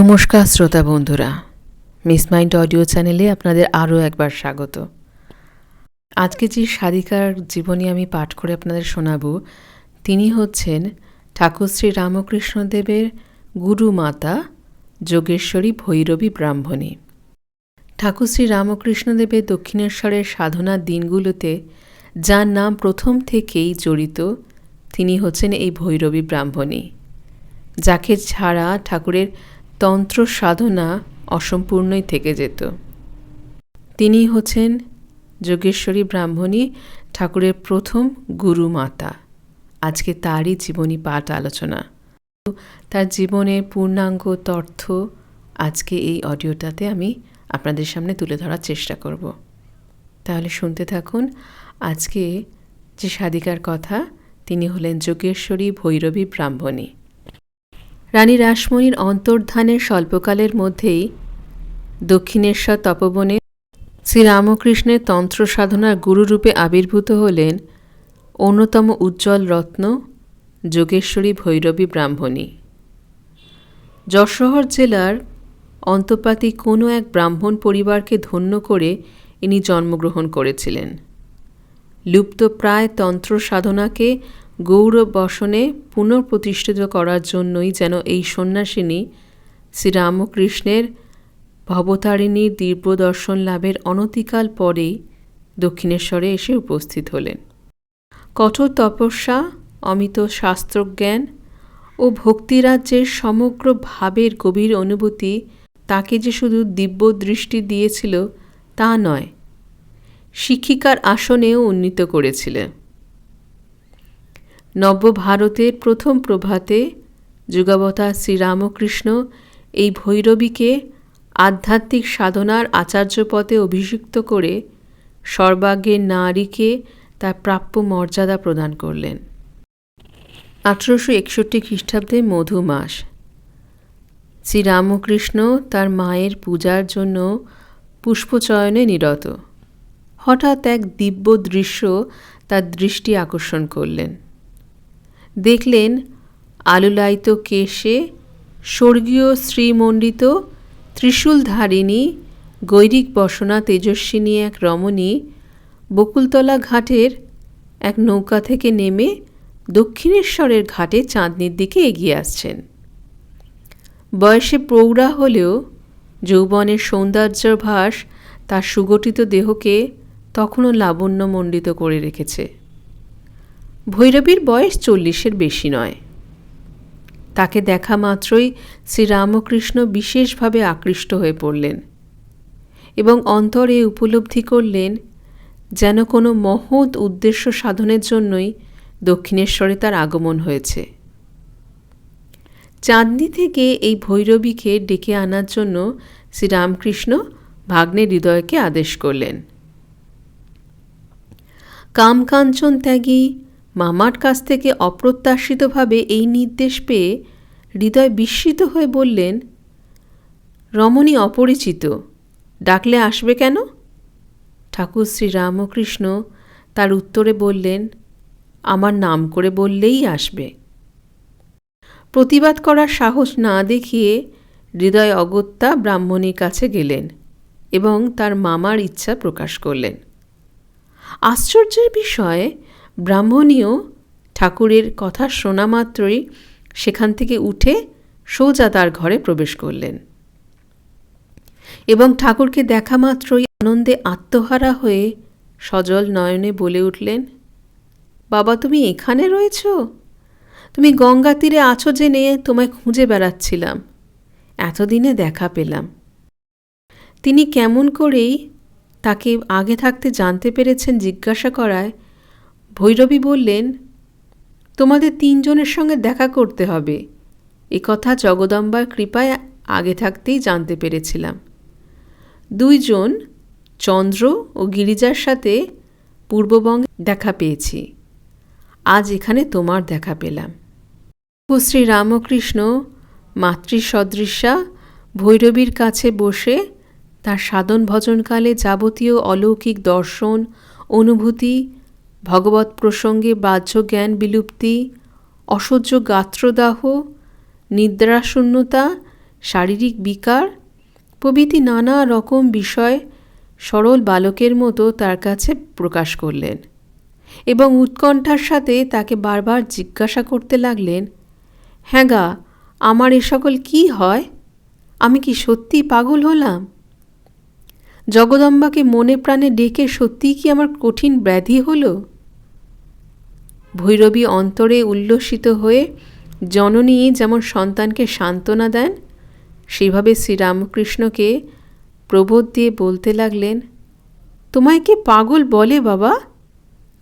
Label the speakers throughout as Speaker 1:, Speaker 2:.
Speaker 1: নমস্কার শ্রোতা বন্ধুরা, মিস মাইন্ড অডিও চ্যানেলে আপনাদের আরও একবার স্বাগত। আজকে যে সাধিকার জীবনী আমি পাঠ করে আপনাদের শোনাব, তিনি হচ্ছেন ঠাকুর শ্রী রামকৃষ্ণদেবের গুরু মাতা যোগেশ্বরী ভৈরবী ব্রাহ্মণী। ঠাকুর শ্রী রামকৃষ্ণদেবের দক্ষিণেশ্বরের সাধনার দিনগুলোতে, যার নাম প্রথম থেকেই জড়িত, তিনি হচ্ছেন এই ভৈরবী ব্রাহ্মণী, যাকে ছাড়া ঠাকুরের তন্ত্র সাধনা অসম্পূর্ণই থেকে যেত। তিনি হচ্ছেন যোগেশ্বরী ব্রাহ্মণী ঠাকুরের প্রথম গুরু মাতা। আজকে তারই জীবনী পাঠ আলোচনা। তার জীবনের পূর্ণাঙ্গ তথ্য আজকে এই অডিওটাতে আমি আপনাদের সামনে তুলে ধরার চেষ্টা করব। তাহলে শুনতে থাকুন আজকে যে সাধিকার কথা, তিনি হলেন যোগেশ্বরী ভৈরবী ব্রাহ্মণী। রানী রাসমণির অন্তর্ধানের স্বল্পকালের মধ্যেই দক্ষিণেশ্বর তপবনে শ্রীরামকৃষ্ণের তন্ত্র সাধনার গুরুরূপে আবির্ভূত হলেন অন্যতম উজ্জ্বল রত্ন যোগেশ্বরী ভৈরবী ব্রাহ্মণী। যশোহর জেলার অন্তপাতি কোনো এক ব্রাহ্মণ পরিবারকে ধন্য করে ইনি জন্মগ্রহণ করেছিলেন। লুপ্তপ্রায় তন্ত্র সাধনাকে গৌরব বসনে পুনঃপ্রতিষ্ঠিত করার জন্যই যেন এই সন্ন্যাসিনী শ্রীরামকৃষ্ণের ভবতারিণীর দিব্যদর্শন লাভের অনতিকাল পরেই দক্ষিণেশ্বরে এসে উপস্থিত হলেন। কঠোর তপস্যা, অমিত শাস্ত্রজ্ঞান ও ভক্তিরাজ্যের সমগ্র ভাবের গভীর অনুভূতি তাকে যে শুধু দিব্য দৃষ্টি দিয়েছিল তা নয়, শিক্ষিকার আসনেও উন্নীত করেছিলেন নবভারতের প্রথম প্রভাতে যুগাবতা শ্রীরামকৃষ্ণ এই ভৈরবীকে আধ্যাত্মিক সাধনার আচার্য পদে অভিষিক্ত করে সর্বাগ্যের নারীকে তার প্রাপ্য মর্যাদা প্রদান করলেন। আঠেরোশো একষট্টি খ্রিস্টাব্দে মধু মাস। শ্রীরামকৃষ্ণ তার মায়ের পূজার জন্য পুষ্পচয়নে নিরত। হঠাৎ এক দিব্য দৃশ্য তার দৃষ্টি আকর্ষণ করলেন। দেখলেন আলুলায়িত কেশে স্বর্গীয় শ্রীমণ্ডিত ত্রিশূলধারিণী গৈরিক বসনা তেজস্বিনী এক রমণী বকুলতলা ঘাটের এক নৌকা থেকে নেমে দক্ষিণেশ্বরের ঘাটে চাঁদনির দিকে এগিয়ে আসছেন। বয়সে প্রৌঢ়া হলেও যৌবনের সৌন্দর্যভাস তার সুগঠিত দেহকে তখনও লাবণ্যমণ্ডিত করে রেখেছে। ভৈরবীর বয়স চল্লিশের বেশি নয়। তাকে দেখা মাত্রই শ্রীরামকৃষ্ণ বিশেষভাবে আকৃষ্ট হয়ে পড়লেন এবং অন্তরে উপলব্ধি করলেন যেন কোনো মহৎ উদ্দেশ্য সাধনের জন্যই দক্ষিণেশ্বরে তার আগমন হয়েছে। চাঁদনি থেকে এই ভৈরবীকে ডেকে আনার জন্য শ্রীরামকৃষ্ণ ভাগ্নে হৃদয়কে আদেশ করলেন। কামকাঞ্চন ত্যাগী মামার কাছ থেকে অপ্রত্যাশিতভাবে এই নির্দেশ পেয়ে হৃদয় বিস্মিত হয়ে বললেন, রমণী অপরিচিত, ডাকলে আসবে কেন? ঠাকুর শ্রী রামকৃষ্ণ তার উত্তরে বললেন, আমার নাম করে বললেই আসবে। প্রতিবাদ করার সাহস না দেখিয়ে হৃদয় অগত্যা ব্রাহ্মণীর কাছে গেলেন এবং তার মামার ইচ্ছা প্রকাশ করলেন। আশ্চর্যের বিষয়ে ব্রাহ্মণীও ঠাকুরের কথা শোনা মাত্রই সেখান থেকে উঠে সোজা তার ঘরে প্রবেশ করলেন। এবং ঠাকুরকে দেখা মাত্রই আনন্দে আত্মহারা হয়ে সজল নয়নে বলে উঠলেন, বাবা, তুমি এখানে রয়েছ? তুমি গঙ্গা তীরে আছো জেনে তোমায় খুঁজে বেড়াচ্ছিলাম। এতদিনে দেখা পেলাম। তিনি কেমন করেই তাকে আগে থাকতে জানতে পেরেছেন জিজ্ঞাসা করায় ভৈরবী বললেন, তোমাদের তিনজনের সঙ্গে দেখা করতে হবে। এ কথা জগদম্বার কৃপায় আগে থাকতেই জানতে পেরেছিলাম। দুইজন, চন্দ্র ও গিরিজার সাথে পূর্ববঙ্গে দেখা পেয়েছি। আজ এখানে তোমার দেখা পেলাম। শ্রী রামকৃষ্ণ মাতৃসদৃশা ভৈরবীর কাছে বসে তার সাধন ভজনকালে যাবতীয় অলৌকিক দর্শন, অনুভূতি ভগবত প্রসঙ্গে বাহ্য জ্ঞান বিলুপ্তি, অসহ্য গাত্রদাহ, নিদ্রাশূন্যতা, শারীরিক বিকার, প্রভৃতি নানা রকম বিষয় সরল বালকের মতো তার কাছে প্রকাশ করলেন এবং উৎকণ্ঠার সাথে তাকে বারবার জিজ্ঞাসা করতে লাগলেন হ্যাঁ গা, আমার এ সকল কী হয়? আমি কি সত্যি পাগল হলাম? জগদম্বাকে মনে প্রাণে ডেকে সত্যিই কি আমার কঠিন ব্যাধি হলো? ভৈরবী অন্তরে উল্লসিত হয়ে জননী যেমন সন্তানকে সান্ত্বনা দেন, সেইভাবে শ্রীরামকৃষ্ণকে প্রবোধ দিয়ে বলতে লাগলেন, তোমায় কে পাগল বলে বাবা?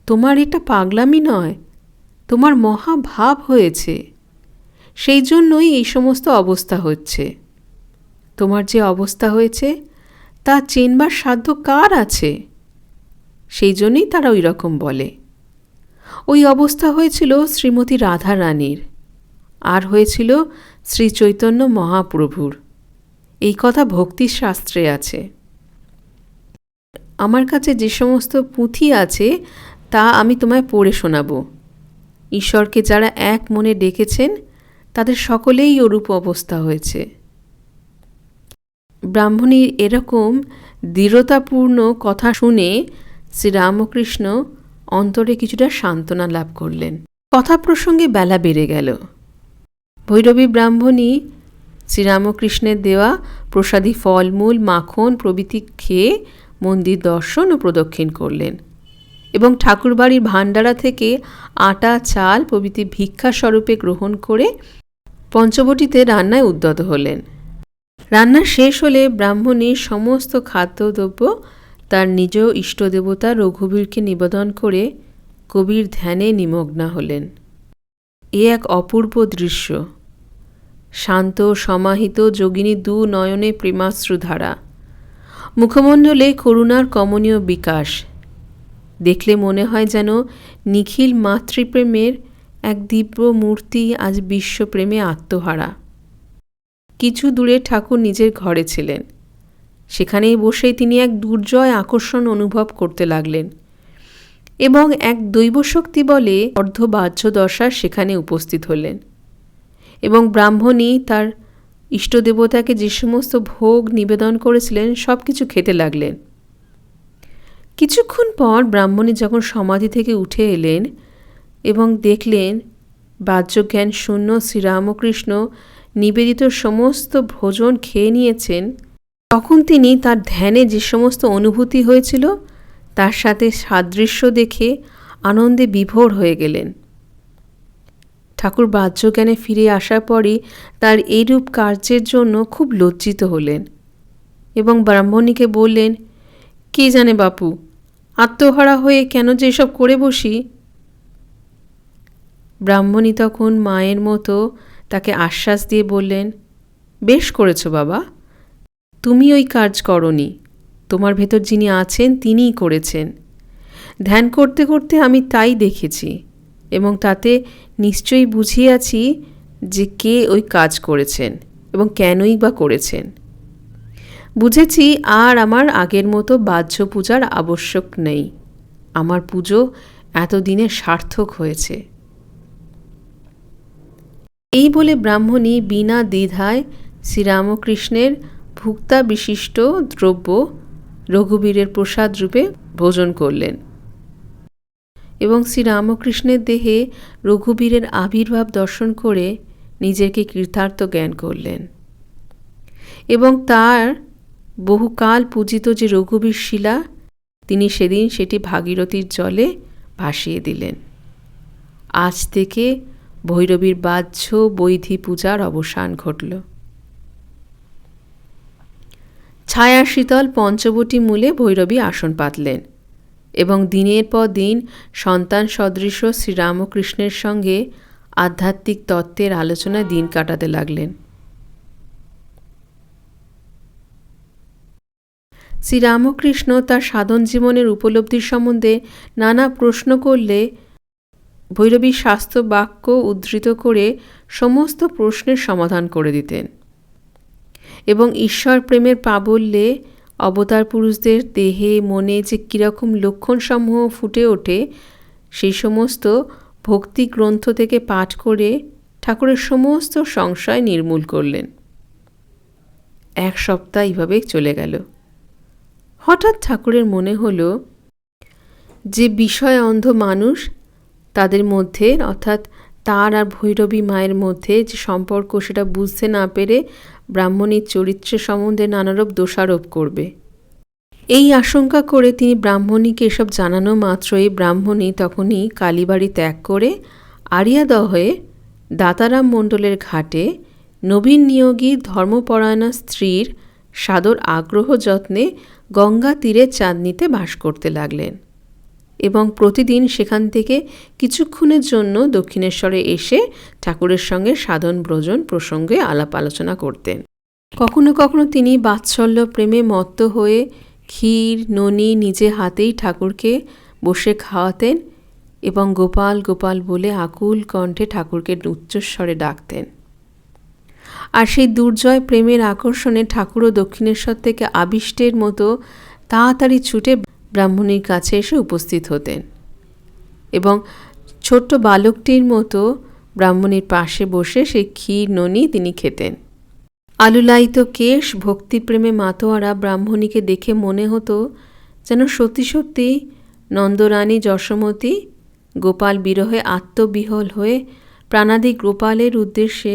Speaker 1: তোমার এটা পাগলামি নয়, তোমার মহাভাব হয়েছে। সেই জন্যই এই সমস্ত অবস্থা হচ্ছে। তোমার যে অবস্থা হয়েছে, তা চেনবার সাধ্য কার আছে? সেই জন্যই তারা ওই রকম বলে। ওই অবস্থা হয়েছিল শ্রীমতী রাধা রানীর। আর হয়েছিল শ্রী চৈতন্য মহাপ্রভুর। এই কথা ভক্তিশাস্ত্রে আছে। আমার কাছে যে সমস্ত পুঁথি আছে, তা আমি তোমায় পড়ে শোনাব। ঈশ্বরকে যারা এক মনে ডেকেছেন, তাদের সকলেই ওরূপ অবস্থা হয়েছে। ব্রাহ্মণীর এরকম দৃঢ়তাপূর্ণ কথা শুনে শ্রীরামকৃষ্ণ অন্তরে কিছুটা সান্ত্বনা লাভ করলেন। কথা প্রসঙ্গে বেলা বেড়ে গেল। ভৈরবী ব্রাহ্মণী শ্রীরামকৃষ্ণের দেওয়া প্রসাদী ফলমূল, মাখন, প্রভৃতি খেয়ে মন্দির দর্শন ও প্রদক্ষিণ করলেন এবং ঠাকুরবাড়ির ভাণ্ডারা থেকে আটা, চাল, প্রভৃতি ভিক্ষা স্বরূপে গ্রহণ করে পঞ্চবটিতে রান্নায় উদ্যত হলেন। রান্না শেষ হলে ব্রাহ্মণী সমস্ত খাদ্যদ্রব্য তার নিজ ইষ্টদেবতা রঘুবীরকে নিবেদন করে কবির ধ্যানে নিমগ্না হলেন। এ এক অপূর্ব দৃশ্য। শান্ত, সমাহিত যোগিনী দু নয়নে প্রেমাশ্রুধারা। মুখমণ্ডলে করুণার কমনীয় বিকাশ। দেখলে মনে হয় যেন নিখিল মাতৃপ্রেমের এক দিব্য মূর্তি আজ বিশ্বপ্রেমে আত্মহারা। কিছু দূরে ঠাকুর নিজের ঘরে ছিলেন। সেখানেই বসে তিনি এক দুর্জয় আকর্ষণ অনুভব করতে লাগলেন এবং এক দৈবশক্তি বলে অর্ধবাহ্য দশা সেখানে উপস্থিত হলেন এবং ব্রাহ্মণী তার ইষ্টদেবতাকে যে সমস্ত ভোগ নিবেদন করেছিলেন সব কিছু খেতে লাগলেন। কিছুক্ষণ পর ব্রাহ্মণী যখন সমাধি থেকে উঠে এলেন এবং দেখলেন বাহ্যজ্ঞান শূন্য শ্রীরামকৃষ্ণ নিবেদিত সমস্ত ভোজন খেয়ে নিয়েছেন তখন তিনি তার ধ্যানে যে সমস্ত অনুভূতি হয়েছিল, তার সাথে সাদৃশ্য দেখে আনন্দে বিভোর হয়ে গেলেন। ঠাকুর বাহ্যজ্ঞানে ফিরে আসার পরই তার এইরূপ কার্যের জন্য খুব লজ্জিত হলেন এবং ব্রাহ্মণীকে বললেন, কে জানে বাপু, আত্মহারা হয়ে কেন যে এসব করে বসি? ব্রাহ্মণী তখন মায়ের মতো তাকে আশ্বাস দিয়ে বললেন, বেশ করেছ বাবা তুমি ওই কাজ করনি। তোমার ভেতর যিনি আছেন, তিনিই করেছেন। ধ্যান করতে করতে আমি তাই দেখেছি এবং তাতে নিশ্চয়ই বুঝিয়াছি যে কে ওই কাজ করেছেন এবং কেনই বা করেছেন। বুঝেছি আর আমার আগের মতো বাহ্য পূজার আবশ্যক নেই। আমার পুজো এতদিনে সার্থক হয়েছে। এই বলে ব্রাহ্মণী বিনা দ্বিধায় শ্রীরামকৃষ্ণের ভুক্তা বিশিষ্ট দ্রব্য রঘুবীরের প্রসাদ রূপে ভোজন করলেন। এবং শ্রীরামকৃষ্ণের দেহে রঘুবীরের আবির্ভাব দর্শন করে নিজেকে কৃতার্থ জ্ঞান করলেন। এবং তার বহুকাল পূজিত যে রঘুবীর শিলা, তিনি সেদিন সেটি ভাগীরথীর জলে ভাসিয়ে দিলেন। আজ থেকে ভৈরবীর বাহ্য বৈধি পূজার অবসান ঘটল। ছায়া শীতল পঞ্চবটি মূলে ভৈরবী আসন পাতলেন এবং দিনের পর দিন সন্তান সদৃশ শ্রীরামকৃষ্ণের সঙ্গে আধ্যাত্মিক তত্ত্বের আলোচনায় দিন কাটাতে লাগলেন। শ্রীরামকৃষ্ণ তার সাধন জীবনের উপলব্ধির সম্বন্ধে নানা প্রশ্ন করলে ভৈরবী শাস্ত্র বাক্য উদ্ধৃত করে সমস্ত প্রশ্নের সমাধান করে দিতেন। এবং ঈশ্বর প্রেমের প্রাবল্যে অবতার পুরুষদের দেহে, মনে যে কীরকম লক্ষণসমূহ ফুটে ওঠে, সেই সমস্ত ভক্তি গ্রন্থ থেকে পাঠ করে ঠাকুরের সমস্ত সংশয় নির্মূল করলেন। এক সপ্তাহ এইভাবে চলে গেল। হঠাৎ ঠাকুরের মনে হলো যে বিষয় অন্ধ মানুষ তাদের মধ্যে, অর্থাৎ তার আর ভৈরবী মায়ের মধ্যে যে সম্পর্ক সেটা বুঝতে না পেরে ব্রাহ্মণীর চরিত্রের সম্বন্ধে নানারূপ দোষারোপ করবে। এই আশঙ্কা করে তিনি ব্রাহ্মণীকে এসব জানানো মাত্রই ব্রাহ্মণী তখনই কালীবাড়ি ত্যাগ করে আরিয়াদহ হয়ে দাতারাম মণ্ডলের ঘাটে নবীন নিয়োগী ধর্মপরায়ণা স্ত্রীর সাদর আগ্রহ যত্নে গঙ্গা তীরে চাঁদনিতে বাস করতে লাগলেন। এবং প্রতিদিন সেখান থেকে কিছুক্ষণের জন্য দক্ষিণেশ্বরে এসে ঠাকুরের সঙ্গে সাধন ব্রজন প্রসঙ্গে আলাপ আলোচনা করতেন। কখনো কখনো তিনি বাৎসল্য প্রেমে মত্ত হয়ে ক্ষীর, ননি নিজে হাতেই ঠাকুরকে বসে খাওয়াতেন এবং গোপাল গোপাল বলে আকুল কণ্ঠে ঠাকুরকে উচ্চস্বরে ডাকতেন। আর সেই দুর্জয় প্রেমের আকর্ষণে ঠাকুরও দক্ষিণেশ্বর থেকে আবিষ্টের মতো তাড়াতাড়ি ছুটে ব্রাহ্মণীর কাছে এসে উপস্থিত হতেন এবং ছোট্ট বালকটির মতো ব্রাহ্মণীর পাশে বসে সেই ক্ষীর ননি তিনি খেতেন। আলুলায়িত কেশ, ভক্তিপ্রেমে মাতোয়ারা ব্রাহ্মণীকে দেখে মনে হতো যেন সত্যি সত্যি নন্দরানী যশোমতী গোপাল বিরহে আত্মবিহল হয়ে প্রাণাদি গোপালের উদ্দেশ্যে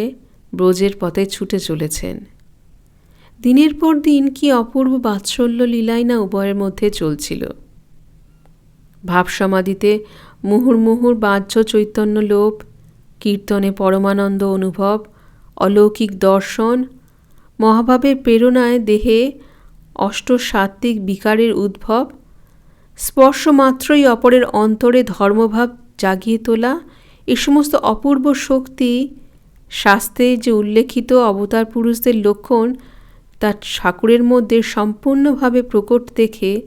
Speaker 1: ব্রজের পথে ছুটে চলেছেন। দিনের পর দিন কি অপূর্ব বাৎসল্য লীলাই না উভয়ের মধ্যে চলছিল। ভাবসমাধিতে মুহুর্মুহুর বাহ্য চৈতন্য লোপ, কীর্তনে পরমানন্দ অনুভব, অলৌকিক দর্শন, মহাভাবের প্রেরণায় দেহে অষ্টসাত্ত্বিক বিকারের উদ্ভব, স্পর্শ মাত্রই অপরের অন্তরে ধর্মভাব জাগিয়ে তোলা, এ সমস্ত অপূর্ব শক্তি শাস্ত্রে যে উল্লেখিত অবতার পুরুষদের লক্ষণ তার ঠাকুরের মধ্যে সম্পূর্ণভাবে প্রকট দেখে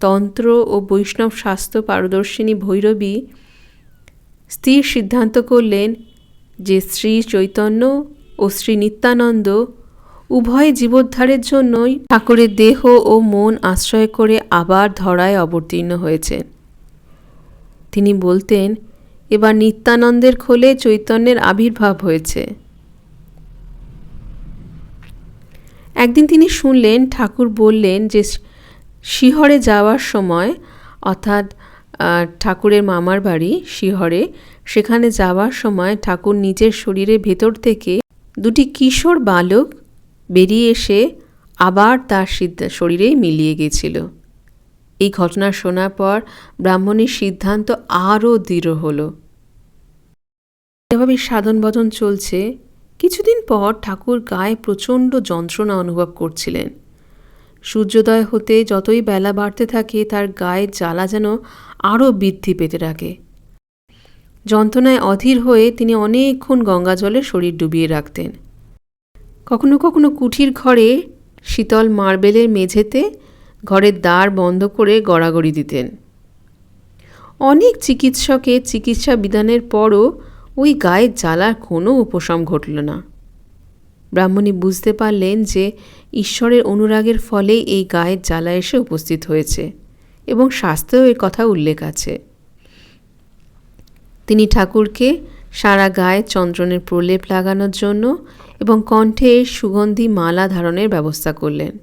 Speaker 1: তন্ত্র ও বৈষ্ণব স্বাস্থ্য পারদর্শিনী ভৈরবী স্থির সিদ্ধান্ত করলেন যে শ্রী চৈতন্য ও শ্রী নিত্যানন্দ উভয় জীবোদ্ধারের জন্যই ঠাকুরের দেহ ও মন আশ্রয় করে আবার ধরায় অবতীর্ণ হয়েছেন। তিনি বলতেন, এবার নিত্যানন্দের খোলে চৈতন্যের আবির্ভাব হয়েছে। একদিন তিনি শুনলেন, ঠাকুর বললেন যে, শিহরে যাওয়ার সময়, অর্থাৎ ঠাকুরের মামার বাড়ি শিহরে, সেখানে যাওয়ার সময় ঠাকুর নিজের শরীরের ভেতর থেকে দুটি কিশোর বালক বেরিয়ে এসে আবার তার শরীরেই মিলিয়ে গেছিল। এই ঘটনা শোনার পর ব্রাহ্মণের সিদ্ধান্ত আরও দৃঢ় হলো। এভাবে সাধন ভজন চলছে। কিছুদিন পর ঠাকুর গায়ে প্রচণ্ড যন্ত্রণা অনুভব করছিলেন। সূর্যোদয় হতে যতই বেলা বাড়তে থাকে, তার গায়ের জ্বালা যেন আরও বৃদ্ধি পেতে রাখে যন্ত্রণায় অধীর হয়ে তিনি অনেকক্ষণ গঙ্গা জলে শরীর ডুবিয়ে রাখতেন। কখনো কখনো কুঠির ঘরে শীতল মার্বেলের মেঝেতে ঘরের দ্বার বন্ধ করে গড়াগড়ি দিতেন। অনেক চিকিৎসকের চিকিৎসা বিধানের পরও ওই গায়ের জ্বালার কোনো উপশম ঘটল না। ব্রাহ্মণী বুঝতে পারলেন যে ঈশ্বরের অনুরাগের ফলেই এই গায়ের জ্বালা এসে উপস্থিত হয়েছে এবং শাস্ত্রেও এর কথা উল্লেখ আছে। তিনি ঠাকুরকে সারা গায়ে চন্দ্রনের প্রলেপ লাগানোর জন্য এবং কণ্ঠে সুগন্ধি মালা ধারণের ব্যবস্থা করলেন।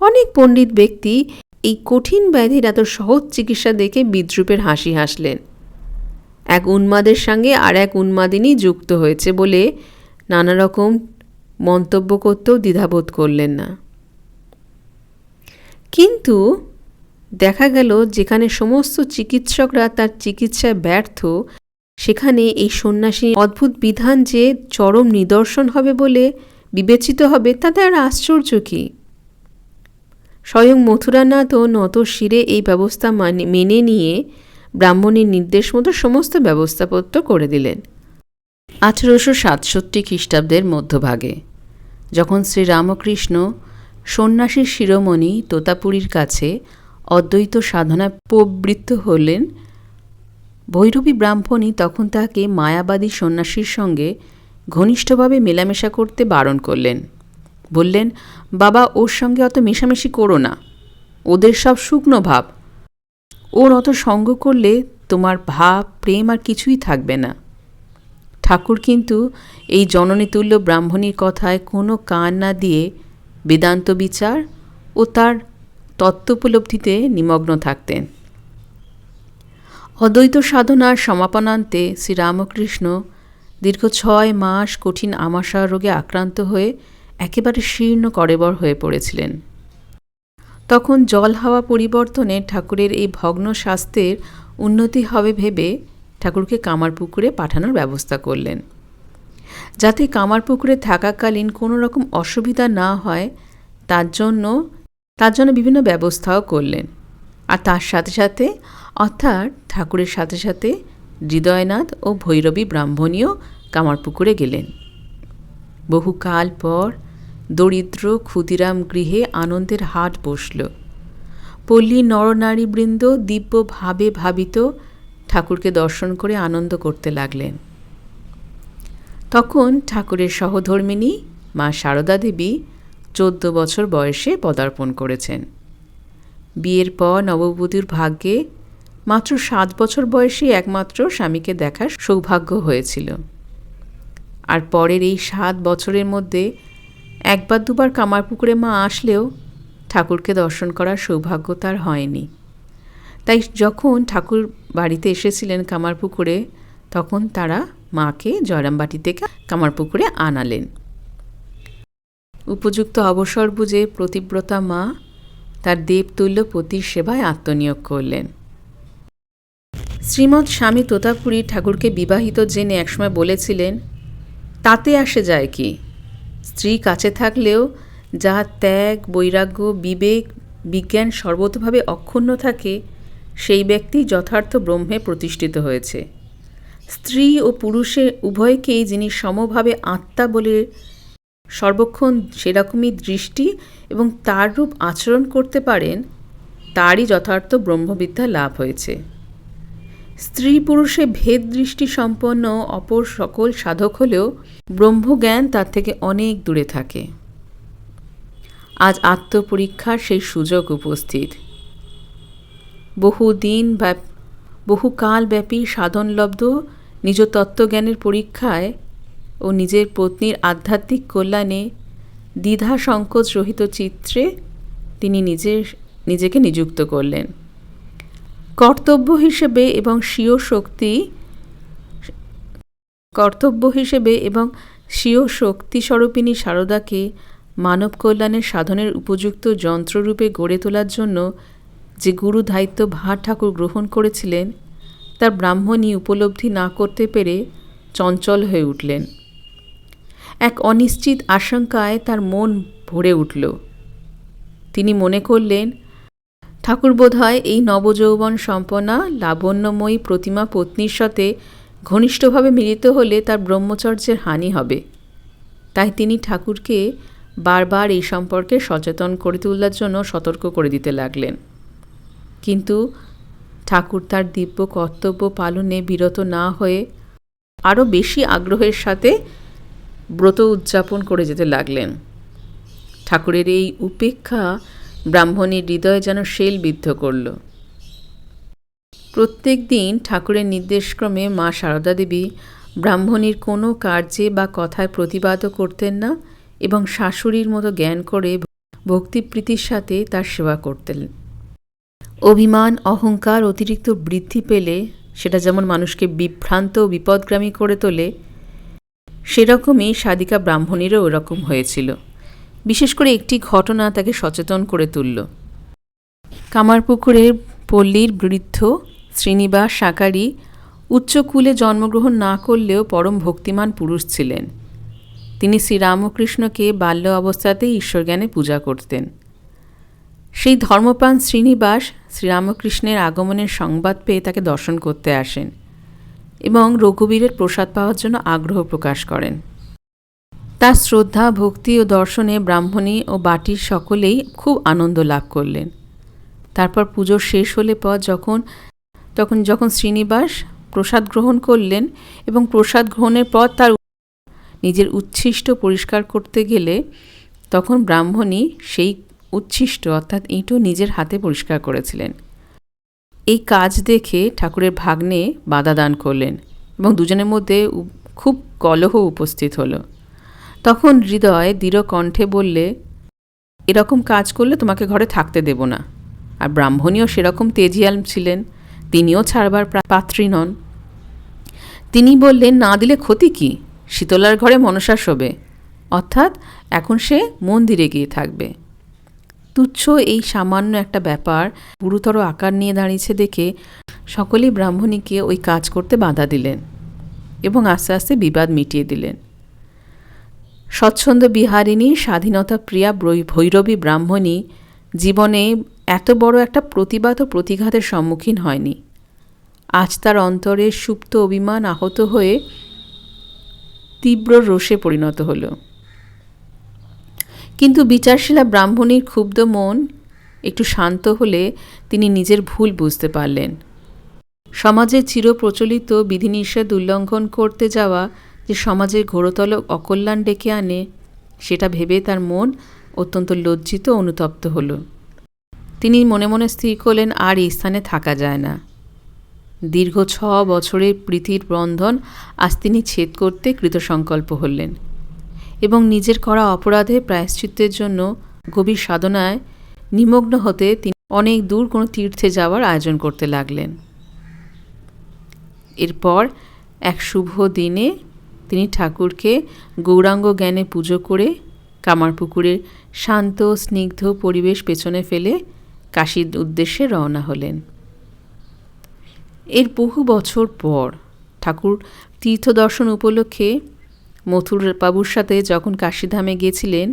Speaker 1: অনেক পণ্ডিত ব্যক্তি এই কঠিন ব্যাধির এত সহজ চিকিৎসা দেখে বিদ্রুপের হাসি হাসলেন। এক উন্মাদের সঙ্গে আর এক উন্মাদিনী যুক্ত হয়েছে বলে নানা রকম মন্তব্য করতেও দ্বিধাবোধ করলেন না। কিন্তু দেখা গেল যেখানে সমস্ত চিকিৎসকরা তার চিকিৎসায় ব্যর্থ, সেখানে এই সন্ন্যাসী অদ্ভুত বিধান যে চরম নিদর্শন হবে বলে বিবেচিত হবে, তাতে আর আশ্চর্য কী? স্বয়ং মথুরানাথও নত শিরে এই ব্যবস্থা মেনে নিয়ে ব্রাহ্মণের নির্দেশ মতো সমস্ত ব্যবস্থাপত্র করে দিলেন। আঠেরোশো সাতষট্টি খ্রিস্টাব্দের মধ্যভাগে, যখন শ্রীরামকৃষ্ণ সন্ন্যাসীর শিরোমণি তোতাপুরীর কাছে অদ্বৈত সাধনা প্রবৃত্ত হলেন, ভৈরবী ব্রাহ্মণী তখন তাকে মায়াবাদী সন্ন্যাসীর সঙ্গে ঘনিষ্ঠভাবে মেলামেশা করতে বারণ করলেন। বললেন, বাবা, ওর সঙ্গে অত মেশামেশি করো না। ওদের সব শুকনো ভাব। ওর অত সঙ্গ করলে তোমার ভাব, প্রেম আর কিছুই থাকবে না। ঠাকুর কিন্তু এই জননীতুল্য ব্রাহ্মণীর কথায় কোনো কান না দিয়ে বেদান্ত বিচার ও তার তত্ত্বোপলব্ধিতে নিমগ্ন থাকতেন। অদ্বৈত সাধনার সমাপনান্তে শ্রীরামকৃষ্ণ দীর্ঘ ছয় মাস কঠিন আমাশা রোগে আক্রান্ত হয়ে একেবারে শীর্ণ করেবর হয়ে পড়েছিলেন। তখন জল হাওয়া পরিবর্তনে ঠাকুরের এই ভগ্ন স্বাস্থ্যের উন্নতি হবে ভেবে ঠাকুরকে কামারপুকুরে পাঠানোর ব্যবস্থা করলেন। যাতে কামারপুকুরে থাকাকালীন কোনো রকম অসুবিধা না হয়, তার জন্য তার জন্য বিভিন্ন ব্যবস্থাও করলেন। আর তার সাথে সাথে, অর্থাৎ ঠাকুরের সাথে সাথে হৃদয়নাথ ও ভৈরবী ব্রাহ্মণীও কামারপুকুরে গেলেন। বহুকাল পর দরিদ্র ক্ষুদিরাম গৃহে আনন্দের হাট বসল। পল্লী নরনারীবৃন্দ দিব্য ভাবে ভাবিত ঠাকুরকে দর্শন করে আনন্দ করতে লাগলেন। তখন ঠাকুরের সহধর্মিনী মা সারদা দেবী চোদ্দ বছর বয়সে পদার্পণ করেছেন। বিয়ের পর নববধূর ভাগ্যে মাত্র সাত বছর বয়সে একমাত্র স্বামীকে দেখার সৌভাগ্য হয়েছিল। আর পরের এই সাত বছরের মধ্যে একবার দুবার কামারপুকুরে মা আসলেও ঠাকুরকে দর্শন করার সৌভাগ্য তার হয়নি। তাই যখন ঠাকুর বাড়িতে এসেছিলেন কামারপুকুরে, তখন তারা মাকে জয়রামবাটি থেকে কামারপুকুরে আনালেন। উপযুক্ত অবসর বুঝে প্রতিব্রতা মা তার দেবতুল্য পতির সেবায় আত্মনিয়োগ করলেন। শ্রীমৎ স্বামী তোতাপুরী ঠাকুরকে বিবাহিত জেনে একসময় বলেছিলেন, তাতে আসে যায় কি? স্ত্রী কাছে থাকলেও যা ত্যাগ, বৈরাগ্য, বিবেক, বিজ্ঞান সর্বতভাবে অক্ষুণ্ণ থাকে, সেই ব্যক্তি যথার্থ ব্রহ্মে প্রতিষ্ঠিত হয়েছে। স্ত্রী ও পুরুষে উভয়কেই যিনি সমভাবে আত্মা বলে সর্বক্ষণ সেরকমই দৃষ্টি এবং তার রূপ আচরণ করতে পারেন, তারই যথার্থ ব্রহ্মবিদ্যা লাভ হয়েছে। স্ত্রী পুরুষে ভেদ দৃষ্টি সম্পন্ন অপর সকল সাধক হলেও ব্রহ্মজ্ঞান তার থেকে অনেক দূরে থাকে। আজ আত্মপরীক্ষার সেই সুযোগ উপস্থিত। বহুদিন ব্যাপ, বহুকালব্যাপী সাধনলব্ধ নিজ তত্ত্বজ্ঞানের পরীক্ষায় ও নিজের পত্নীর আধ্যাত্মিক কল্যাণে দ্বিধা সংকোচ রহিত চিত্রে তিনি নিজের, নিজেকে নিযুক্ত করলেন। কর্তব্য হিসেবে এবং স্বীয় শক্তি, কর্তব্য হিসেবে এবং স্বীয় শক্তি স্বরূপিণী সারদাকে মানব কল্যাণের সাধনের উপযুক্ত যন্ত্ররূপে গড়ে তোলার জন্য যে গুরু দায়িত্ব ভার ঠাকুর গ্রহণ করেছিলেন, তার ব্রাহ্মণী উপলব্ধি না করতে পেরে চঞ্চল হয়ে উঠলেন। এক অনিশ্চিত আশঙ্কায় তার মন ভরে উঠল। তিনি মনে করলেন ঠাকুর বোধহয় এই নবযৌবন সম্পন্না লাবণ্যময়ী প্রতিমা পত্নীর সাথে ঘনিষ্ঠভাবে মিলিত হলে তার ব্রহ্মচর্যের হানি হবে। তাই তিনি ঠাকুরকে বারবার এই সম্পর্কে সচেতন করে তোলার জন্য সতর্ক করে দিতে লাগলেন। কিন্তু ঠাকুর তার দিব্য কর্তব্য পালনে বিরত না হয়ে আরও বেশি আগ্রহের সাথে ব্রত উদযাপন করে যেতে লাগলেন। ঠাকুরের এই উপেক্ষা ব্রাহ্মণীর হৃদয়ে যেন শেল বিদ্ধ করল। প্রত্যেক দিন ঠাকুরের নির্দেশক্রমে মা সারদা দেবী ব্রাহ্মণীর কোনো কার্যে বা কথায় প্রতিবাদও করতেন না এবং শাশুড়ির মতো জ্ঞান করে ভক্তিপ্রীতির সাথে তার সেবা করতেন। অভিমান, অহংকার অতিরিক্ত বৃদ্ধি পেলে, সেটা যেমন মানুষকে বিভ্রান্ত ও বিপদগ্রামী করে তোলে, সেরকমই সাদিকা ব্রাহ্মণীরও ওরকম হয়েছিল। বিশেষ করে একটি ঘটনা তাকে সচেতন করে তুলল। কামারপুকুরের পল্লীর বৃদ্ধ, শ্রীনিবাস সাকারি উচ্চকুলে জন্মগ্রহণ না করলেও পরম ভক্তিমান পুরুষ ছিলেন। তিনি শ্রীরামকৃষ্ণকে বাল্য অবস্থাতেই ঈশ্বরজ্ঞানে পূজা করতেন। সেই ধর্মপ্রাণ শ্রীনিবাস শ্রীরামকৃষ্ণের আগমনের সংবাদ পেয়ে তাকে দর্শন করতে আসেন এবং রঘুবীরের প্রসাদ পাওয়ার জন্য আগ্রহ প্রকাশ করেন। তার শ্রদ্ধা, ভক্তি ও দর্শনে ব্রাহ্মণী ও বাটির সকলেই খুব আনন্দ লাভ করলেন। তারপর পুজো শেষ হলে পর যখন, তখন যখন শ্রীনিবাস প্রসাদ গ্রহণ করলেন এবং প্রসাদ গ্রহণের পর তার নিজের উচ্ছিষ্ট পরিষ্কার করতে গেলে তখন ব্রাহ্মণী সেই উচ্ছিষ্ট অর্থাৎ ইঁটও নিজের হাতে পরিষ্কার করেছিলেন। এই কাজ দেখে ঠাকুরের ভাগ্নে বাধা দান করলেন এবং দুজনের মধ্যে খুব কলহ উপস্থিত হলো। তখন হৃদয় দৃঢ় কণ্ঠে বললে, এরকম কাজ করলে তোমাকে ঘরে থাকতে দেব না। আর ব্রাহ্মণীও সেরকম তেজিয়াল ছিলেন, তিনিও ছাড়বার পাত্রী নন। তিনি বললেন, না দিলে ক্ষতি কি? শীতলার ঘরে মনসা শোবে। অর্থাৎ এখন সে মন্দিরে গিয়ে থাকবে। তুচ্ছ এই সামান্য একটা ব্যাপার গুরুতর আকার নিয়ে দাঁড়িয়েছে দেখে সকলেই ব্রাহ্মণীকে ওই কাজ করতে বাধা দিলেন এবং আস্তে আস্তে বিবাদ মিটিয়ে দিলেন। স্বচ্ছন্দ বিহারিণী, স্বাধীনতা প্রিয়া ভৈরবী ব্রাহ্মণী জীবনে এত বড় একটা প্রতিবাদ ও প্রতিঘাতের সম্মুখীন হয়নি। আজ তার অন্তরে সুপ্ত অভিমান আহত হয়ে তীব্র রোষে পরিণত হল। কিন্তু বিচারশীলা ব্রাহ্মণীর ক্ষুব্ধ মন একটু শান্ত হলে তিনি নিজের ভুল বুঝতে পারলেন। সমাজে চিরপ্রচলিত বিধিনিষেধ উল্লঙ্ঘন করতে যাওয়া যে সমাজের ঘোরতল অকল্যাণ ডেকে আনে, সেটা ভেবে তার মন অত্যন্ত লজ্জিত অনুতপ্ত হলো। তিনি মনে মনে স্থির করলেন, আর এই স্থানে থাকা যায় না। দীর্ঘ ছ বছরের প্রীতির বন্ধন আজ তিনি ছেদ করতে কৃতসংকল্প হলেন এবং নিজের করা অপরাধে প্রায়শ্চিত্তের জন্য গভীর সাধনায় নিমগ্ন হতে তিনি অনেক দূর কোনো তীর্থে যাওয়ার আয়োজন করতে লাগলেন। এরপর এক শুভ দিনে তিনি ঠাকুরকে গৌরাঙ্গ জ্ঞানে পুজো করে কামারপুকুরের শান্ত, স্নিগ্ধ পরিবেশ পেছনে ফেলে কাশীর উদ্দেশ্যে রওনা হলেন। এর বহু বছর পর ঠাকুর তীর্থ দর্শন উপলক্ষে মথুর বাবুর সাথে যখন কাশীধামে গিয়েছিলেন,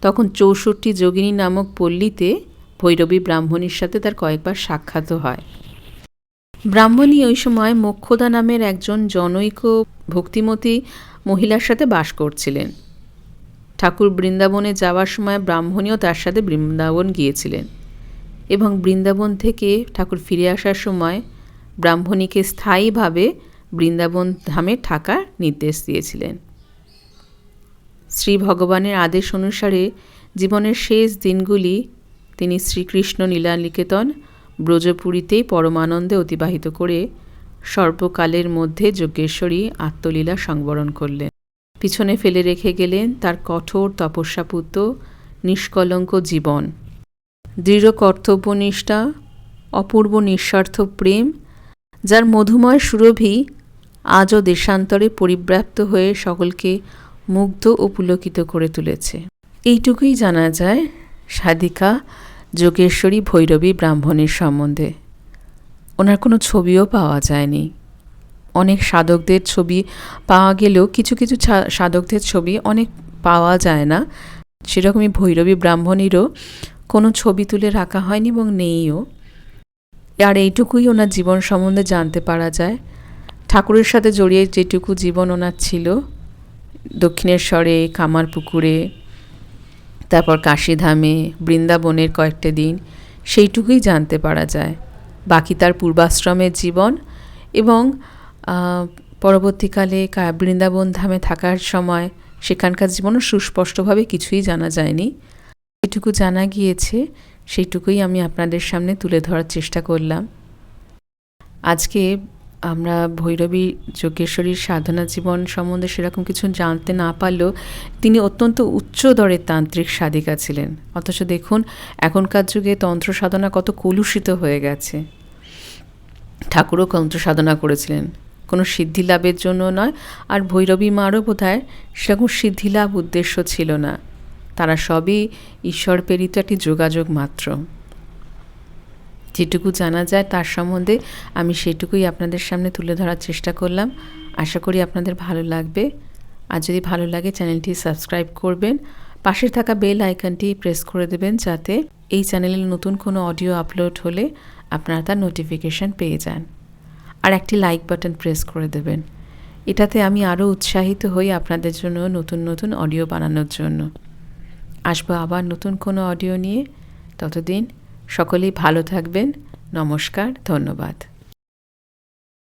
Speaker 1: তখন চৌষট্টি যোগিনী নামক পল্লীতে ভৈরবী ব্রাহ্মণীর সাথে তার কয়েকবার সাক্ষাৎও হয়। ব্রাহ্মণী ওই সময় মোক্ষদা নামের একজন জনৈক ভক্তিমতী মহিলার সাথে বাস করছিলেন। ঠাকুর বৃন্দাবনে যাওয়ার সময় ব্রাহ্মণীও তার সাথে বৃন্দাবন গিয়েছিলেন এবং বৃন্দাবন থেকে ঠাকুর ফিরে আসার সময় ব্রাহ্মণীকে স্থায়ীভাবে বৃন্দাবন ধামে থাকার নির্দেশ দিয়েছিলেন। শ্রী ভগবানের আদেশ অনুসারে জীবনের শেষ দিনগুলি তিনি শ্রীকৃষ্ণ লীলানিকেতন ব্রজপুরীতেই পরমানন্দে অতিবাহিত করে সর্বকালের মধ্যে যজ্ঞেশ্বরী আত্মলীলা সংবরণ করলেন। পিছনে ফেলে রেখে গেলেন তার কঠোর তপস্যাপুত নিষ্কলঙ্ক জীবন। দৃঢ় কর্তব্যনিষ্ঠা, অপূর্ব নিঃস্বার্থ প্রেম, যার মধুময় সুরভি আজও দেশান্তরে পরিব্যাপ্ত হয়ে সকলকে মুগ্ধ ও পুলকিত করে তুলেছে। এইটুকুই জানা যায় সাধিকা যোগেশ্বরী ভৈরবী ব্রাহ্মণের সম্বন্ধে। ওনার কোনো ছবিও পাওয়া যায়নি। অনেক সাধকদের ছবি পাওয়া গেলেও কিছু কিছু সাধকদের ছবি অনেক পাওয়া যায় না। সেরকমই ভৈরবী ব্রাহ্মণীরও কোনো ছবি তুলে রাখা হয়নি এবং নেইও। আর এইটুকুই ওনার জীবন সম্বন্ধে জানতে পারা যায়। ঠাকুরের সাথে জড়িয়ে যেটুকু জীবন ওনার ছিল, দক্ষিণেশ্বরে, কামারপুকুরে তারপর কাশীধামে, বৃন্দাবনের কয়েকটা দিন, সেইটুকুই জানতে পারা যায়। বাকি তার পূর্বাশ্রমের জীবন এবং পরবর্তীকালে বৃন্দাবন ধামে থাকার সময় সেখানকার জীবনও সুস্পষ্টভাবে কিছুই জানা যায়নি। যেটুকু জানা গিয়েছে, সেইটুকুই আমি আপনাদের সামনে তুলে ধরার চেষ্টা করলাম। আজকে আমরা ভৈরবী যোগেশ্বরীর সাধনা জীবন সম্বন্ধে সেরকম কিছু জানতে না পারলেও তিনি অত্যন্ত উচ্চ দরের তান্ত্রিক সাধিকা ছিলেন। অথচ দেখুন, এখনকার যুগে তন্ত্র সাধনা কত কলুষিত হয়ে গেছে। ঠাকুরও তন্ত্র সাধনা করেছিলেন। কোনো সিদ্ধি লাভের জন্য নয়, আর ভৈরবী মারও বোধ হয় সেরকম সিদ্ধি লাভ উদ্দেশ্য ছিল না। তারা সবই ঈশ্বর প্রেরিত একটি যোগাযোগ মাত্র। যেটুকু জানা যায় তার সম্বন্ধে আমি সেটুকুই আপনাদের সামনে তুলে ধরার চেষ্টা করলাম। আশা করি আপনাদের ভালো লাগবে। আর যদি ভালো লাগে চ্যানেলটি সাবস্ক্রাইব করবেন। পাশে থাকা বেল আইকনটি প্রেস করে দেবেন যাতে এই চ্যানেলে নতুন কোনো অডিও আপলোড হলে আপনারা তার নোটিফিকেশান পেয়ে যান। আর একটি লাইক বাটন প্রেস করে দেবেন। এটাতে আমি আরও উৎসাহিত হই আপনাদের জন্য নতুন নতুন অডিও বানানোর জন্য। আসব আবার নতুন কোনো অডিও নিয়ে। ততদিন সকলেই ভালো থাকবেন। নমস্কার ধন্যবাদ।